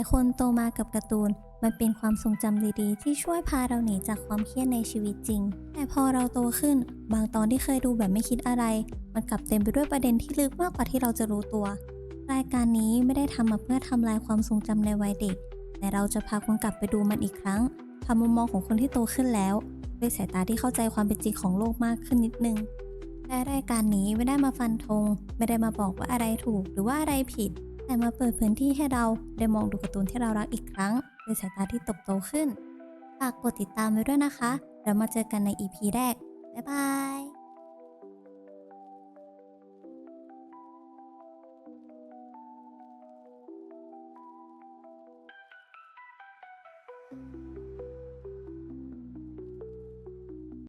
ายคนโตมากับการ์ตูน มันเป็นความทรงจำดีๆ ที่ช่วยพาเราหนีจากความเครียดในชีวิตจริง แต่พอเราโตขึ้น บางตอนที่เคยดูแบบไม่คิดอะไร มันกลับเต็มไปด้วยประเด็นที่ลึกมากกว่าที่เราจะรู้ตัว รายการนี้ไม่ได้ทำมาเพื่อทำลายความทรงจำในวัยเด็ก แต่เราจะพาคุณกลับไปดูมันอีกครั้งทำมุมมองของคนที่โตขึ้นแล้วด้วยสายตาที่เข้าใจความเป็นจริงของโลกมากขึ้นนิดนึงและรายการนี้ไม่ได้มาฟันธงไม่ได้มาบอกว่าอะไรถูกหรือว่าอะไรผิด แต่มาเปิดพื้นที่ให้เราได้มองดูการ์ตูนที่เรารักอีกครั้งด้วยสายตาที่ตบโตขึ้น ฝากกดติดตามไว้ด้วยนะคะเรามาเจอกันใน EP แรก บ๊ายบาย